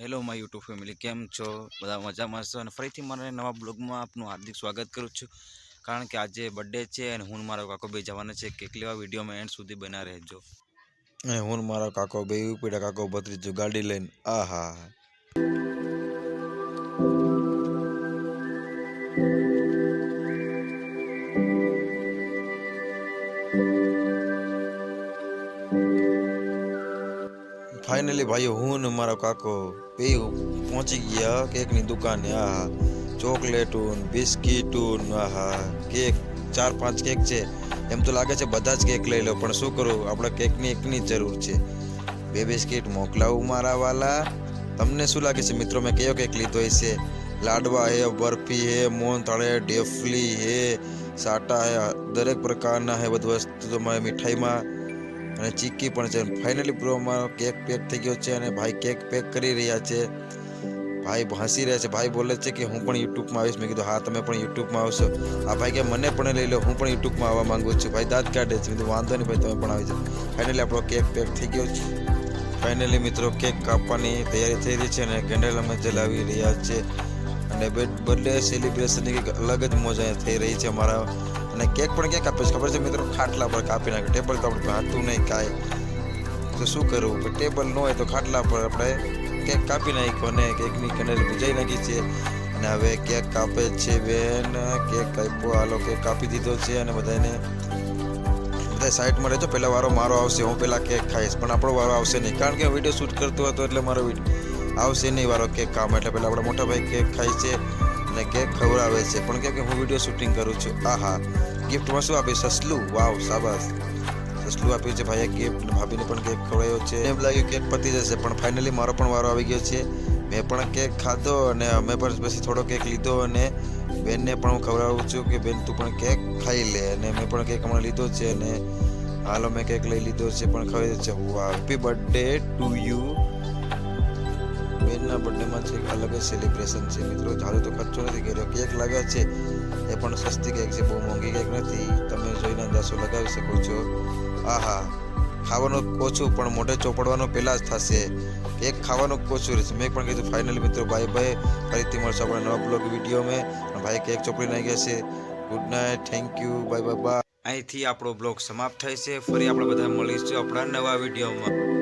Hello my YouTube family કેમ છો? બધા મજામાં છો અને ફરીથી મારા નવા બ્લોગમાં આપનું હાર્દિક સ્વાગત કરું છું. કારણ કે આજે બર્થડે છે અને હું મારો કાકો બે જવાના છે. કેક લેવા વિડીયોમાં એન્ડ સુધી બના રહેજો. અને હું મારો કાકો બે પીડા કાકો ભત્રીજો ગાડી લઈને. આહા. ફાઇનલી ભાઈઓ, હું ને મારો કાકો બે પહોંચી ગયા, કેકની દુકાને, આહા ચોકલેટું બિસ્કીટું આહા, કેક, ચાર પાંચ કેક છે. એમ તો લાગે છે બધા જ કેક લઈ લો, પણ શું કરું? આપણે કેકની એકની જરૂર છે. બે બિસ્કીટ મોકલાવું મારા વાલા? તમને શું લાગે છે મિત્રો? મેં કયો કેક લીધો હશે? લાડવા હે, બરફી હે, મોહનથાળ હે ઢેફલી હે, સાટા હે, દરેક પ્રકારના હે, બધી વસ્તુ તમારે મીઠાઈમાં અને ચીક્કી પણ છે. ફાઇનલી પ્રોમાં કેક પેક થઈ ગયો છે અને ભાઈ કેક પેક કરી રહ્યા છે. ભાઈ હસી રહ્યા છે. ભાઈ બોલે છે કે હું પણ યુટ્યુબમાં આવીશ. મેં કીધું, હા, તમે પણ યુટ્યુબમાં આવશો. આ ભાઈ કે મને પણ લઈ લો. હું પણ યુટ્યુબમાં આવવા માંગુ છું. ભાઈ દાંત કાઢે છે. કીધું, વાંધો નહીં ભાઈ, તમે પણ આવી જાઓ. ફાઇનલી આપણો કેક પેક થઈ ગયો છે. ફાઇનલી મિત્રો કેક કાપવાની તૈયારી થઈ રહી છે અને કેન્ડલ અમે જલાવી રહ્યા છે. અને બર્થડે સેલિબ્રેશનની કંઈક અલગ જ મોજ થઈ રહી છે અમારા. અને કેક પણ ક્યાં કાપે છે? ખબર છે મિત્રો? ખાટલા પર કાપી નાખે. ટેબલ તો આપણે હાથું નહીં કાંઈ તો શું કરવું? ટેબલ ન હોય તો ખાટલા પર આપણે કેક કાપી નાખ્યો અને કેકની કનેર ભૂજાઈ નાખી છે. અને હવે કેક કાપે છે બેન. કેક કાપ્યો, હાલો કેક કાપી દીધો છે અને બધાને બધા સાઈડમાં રહેજો. પહેલાં વારો મારો આવશે. હું પહેલાં કેક ખાઈશ. પણ આપણો વારો આવશે નહીં. કારણ કે વીડિયો શૂટ કરતો હતો એટલે મારો વીડિયો આવશે નહીં વારો કેક કામ. એટલે પહેલાં આપણા મોટા ભાઈ કેક ખાય છે અને કેક ખવડાવે છે. પણ કેમ કે હું વીડિયો શૂટિંગ કરું છું. આહા. ગિફ્ટમાં શું આપીશ સસલું? વાવ સાબાસ સસલું આપ્યું છે ભાઈએ ગિફ્ટ ભાભીને પણ કેક ખવડાવ્યો છે. એમ લાગ્યું કેક પતી જશે. પણ ફાઇનલી મારો પણ વારો આવી ગયો છે. મેં પણ કેક ખાધો અને અમે પણ પછી થોડો કેક લીધો અને બેનને પણ હું ખવડાવું છું કે બેન તું પણ કેક ખાઈ લે. અને મેં પણ કેક હમણાં લીધો છે અને હાલો મેં કેક લઈ લીધો છે, પણ ખવાય છે. હું હેપી બર્થડે ટુ યુ બેનના બર્થડેમાં છે અલગ જ સેલિબ્રેશન છે. મિત્રો જાજો તો ખર્ચો નથી કર્યો. કેક લાગે છે, એ પણ સસ્તી કેક છે, બહુ મોંઘી કેક નથી. તમે જોઈને અંદાજો લગાવી શકો છો. આહા, ખાવાનું ઓછું પણ મોઢે ચોપડવાનું પહેલાં જ થશે. કેક ખાવાનું ઓછું રહેશે. મેં પણ કીધું ફાઇનલી મિત્રો ભાઈ ભાઈ ફરીથી મળશે આપણે નવા બ્લોગ વીડિયો મેં ભાઈ કેક ચોપડી નાખી છે. Good night thank you bye bye bye અહીંથી આપણો બ્લોગ સમાપ્ત થાય છે. ફરી આપણે બધા મળીશું આપણા નવા વિડીયોમાં.